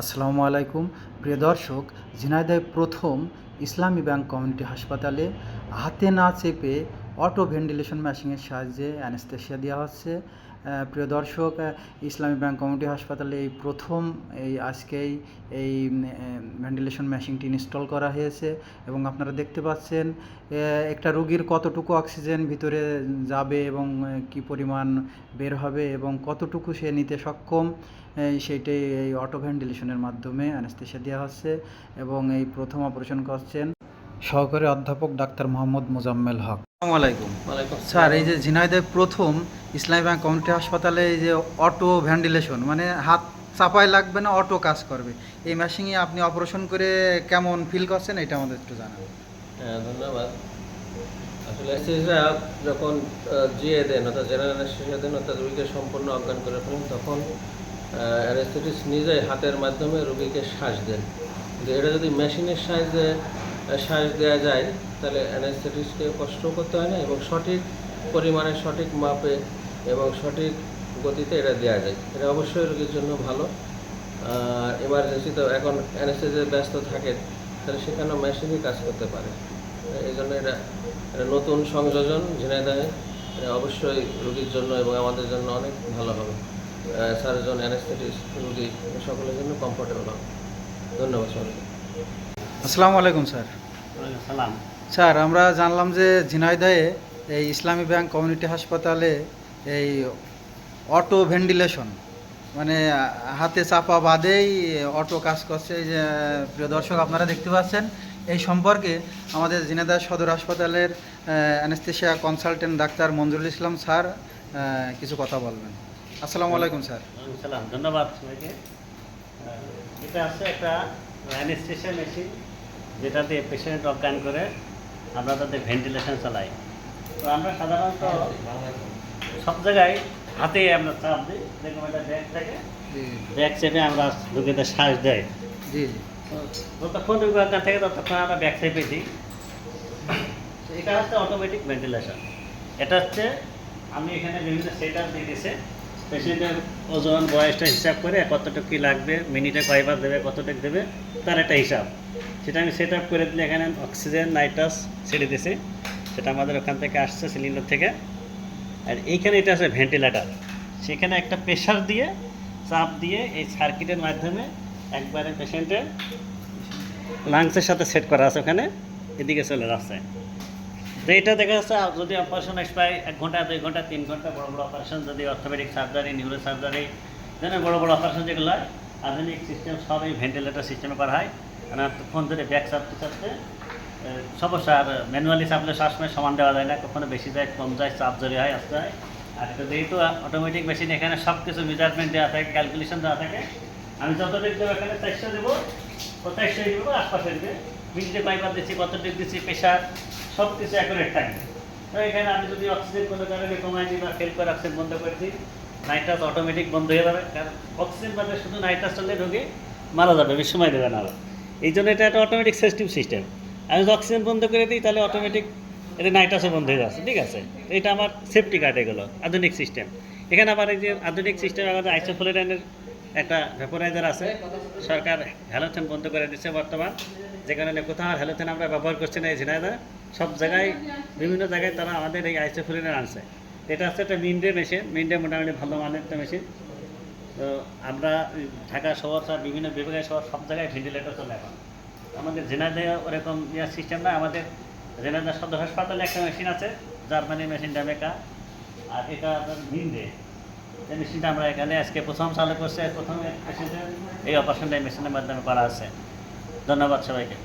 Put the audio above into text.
আসসালামু আলাইকুম। প্রিয় দর্শক ঝিনাইদায় প্রথম ইসলামী ব্যাংক কমিউনিটি হাসপাতালে হাতে না চেপে অটো ভেন্টিলেশন মেশিনের সাহায্যে অ্যানেস্থেশিয়া দেওয়া হচ্ছে। প্রিয় দর্শক ইসলামী ব্যাংক কমিউনিটি হাসপাতালে এই প্রথম, এই আজকেই এই ভেন্টিলেশন মেশিনটি ইনস্টল করা হয়েছে এবং আপনারা দেখতে পাচ্ছেন একটা রোগীর কতটুকু অক্সিজেন ভিতরে যাবে এবং কি পরিমাণ বের হবে এবং কতটুকু সে নিতে সক্ষম সেইটাই এই অটো ভেন্টিলেশনের মাধ্যমে অ্যানেস্থেশিয়া দেওয়া হচ্ছে এবং এই প্রথম অপারেশন করছেন সহকারী অধ্যাপক ডাক্তার মোহাম্মদ মোজাম্মেল হক। স্যার এই যে ঝিনাইদহ প্রথম ইসলামী ব্যাংক কমিউনিটি হাসপাতালে এই যে অটো ভেন্টিলেশন মানে হাত চাপায় লাগবে না অটো কাজ করবে। এই মেশিনে আপনি অপারেশন করে কেমন ফিল করছেন এটা আমাদের একটু জানাবেন হ্যাঁ ধন্যবাদ। আসলে যখন জিয়ে দেন অর্থাৎ জেনারেল অ্যানেস্থেসিয়া দেন অর্থাৎ রোগীকে সম্পূর্ণ অজ্ঞান করে ফেলেন তখন অ্যানেস্থেটিস্ট নিজেই হাতের মাধ্যমে রোগীকে শ্বাস দেন। কিন্তু এটা যদি মেশিনের সাহায্যে শ্বাস দেওয়া যায়, তাহলে অ্যানেস্থেটিস্টকে কষ্ট করতে হয় না এবং সঠিক পরিমাণে সঠিক মাপে এবং সঠিক গতিতে এটা দেওয়া যায়। এটা অবশ্যই রোগীর জন্য ভালো। আর এমার্জেন্সি তো এখন অ্যানেস্থেসিয়া ব্যস্ত থাকে তাহলে সেখানেও মেশিনই কাজ করতে পারে। এই জন্য এটা এটা নতুন সংযোজন ঝিনাইদহে এটা অবশ্যই রোগীর জন্য এবং আমাদের জন্য অনেক ভালো হবে। সার্জন অ্যানেস্থেটিস্ট রোগী, সকলের জন্য কমফোর্টেবল হবে। ধন্যবাদ সবাইকে। আসসালামু আলাইকুম স্যার। সালাম। স্যার আমরা জানলাম যে ঝিনাইদহে এই ইসলামী ব্যাংক কমিউনিটি হাসপাতালে এই অটো ভেন্টিলেশন মানে হাতে চাপা বাদেই অটো কাজ করছে। এই যে প্রিয় দর্শক আপনারা দেখতে পাচ্ছেন এই সম্পর্কে আমাদের ঝিনাইদহ সদর হাসপাতালের anaesthesia consultant doctor Monjurul Islam sir কিছু কথা বলবেন। আসসালামু আলাইকুম স্যার। ধন্যবাদ সবাইকে। এটা হচ্ছে একটা অ্যানেস্থেশিয়া মেশিন যেটা দিয়ে পেশেন্ট অজ্ঞান করে আমরা তাদের ভেন্টিলেশন চালাই। তো আমরা সাধারণত সব জায়গায় হাতে আমরা চাপ দিই যেরকম একটা ব্যাগ থাকে ব্যাগ চেপে আমরা রোগীদের শ্বাস দেয় জি যতক্ষণ রোগী অজ্ঞান থাকে ততক্ষণ আমরা ব্যাগ চেপে দিই। এটা হচ্ছে অটোমেটিক ভেন্টিলেশন এটা হচ্ছে আমি এখানে বিভিন্ন সেটার দিয়ে দিয়েছে। পেশেন্টের ওজন, বয়সটা হিসাব করে কতটুকু কী লাগবে, মিনিটে কয়বার দেবে, কতটুকু দেবে, তার একটা হিসাব। সেটা আমি সেট আপ করে দিলে এখানে অক্সিজেন নাইট্রাস ছেড়ে দিয়েছি। সেটা আমাদের ওখান থেকে আসছে সিলিন্ডার থেকে। আর এইখানে এটা আছে ভেন্টিলেটার সেখানে একটা প্রেশার দিয়ে, চাপ দিয়ে এই সার্কিটের মাধ্যমে একবারে পেশেন্টের লাংসের সাথে সেট করা আছে ওখানে। এদিকে চলে যাচ্ছে তো এটা দেখা যাচ্ছে যদি অপারেশন প্রায় এক ঘণ্টা, দুই ঘণ্টা, তিন ঘণ্টা বড় বড় অপারেশন যদি অর্থোপেডিক সার্জারি নিউরো সার্জারি যেন বড় বড় অপারেশন যেগুলো হয়, আধুনিক সিস্টেম সব এই ভেন্টিলেটর সিস্টেমে করা হয়। কারণ ফোন ধরে ব্যাক চাপতে চাপতে সমস্যা, আর ম্যানুয়ালি চাপলে সবসময় সমান দেওয়া যায় না, কখনো বেশি যায়, কম যায়, চাপ জড়ি হয়, আসতে হয়। আর যেহেতু অটোমেটিক মেশিন এখানে সব কিছু মেজারমেন্ট দেওয়া থাকে ক্যালকুলেশন দেওয়া থাকে। আমি যতটুকু দেবো এখানে চারশো দেবো ও চারশো দেবো আশপাশে দেবে মিনিটে কয়বার দিচ্ছি কতটুকু দিচ্ছি প্রেশার সব কিছু অ্যাকুরেট থাকবে এখানে আমি যদি অক্সিজেন কোনো কারণে কমাই দিই বা ফেল করে অক্সিজেন বন্ধ করে দিই নাইট্রাস অটোমেটিক বন্ধ হয়ে যাবে। কারণ অক্সিজেন বাদে শুধু নাইট্রাস চললে রোগী মারা যাবে, বেশি সময় দেবে না। এই জন্য এটা একটা অটোমেটিক সিস্টেম সিস্টেম আমি যদি অক্সিজেন বন্ধ করে দিই, তাহলে অটোমেটিক এটা নাইট্রাসও বন্ধ হয়ে যাচ্ছে, ঠিক আছে? এটা আমার সেফটি কার্ড এগুলো, আধুনিক সিস্টেম এখানে আবার এই যে আধুনিক সিস্টেম আমাদের আইসোফ্লোরাইনের একটা ভ্যাপোরাইজার আছে। সরকার হ্যালোথেন বন্ধ করে দিচ্ছে বর্তমান। যে কারণে কোথাও হ্যালোথেন আমরা ব্যবহার করছি না, এই ঝিনাইদা সব জায়গায়, বিভিন্ন জায়গায় তারা আমাদের এই আইসোফ্লোরাইন আনছে। এটা হচ্ছে একটা মিনডে মেশিন মিনডে মোটামুটি ভালো মানের একটা মেশিন তো আমরা ঢাকা শহর সব বিভিন্ন বিভাগের শহর সব জায়গায় ভেন্টিলেটর চলে এখন। আমাদের জেনাদে ওরকম ইয়ার সিস্টেম না, আমাদের জেনাদা সদর হাসপাতালে একটা মেশিন আছে। জার্মানি মেশিনটা মেকা আর এটা আপনার মিনডে। এই মেশিনটা আমরা এখানে আজকে প্রথম চালু করছে প্রথম এই অপারেশনটা এই মেশিনের মাধ্যমে করা আছে। ধন্যবাদ সবাইকে।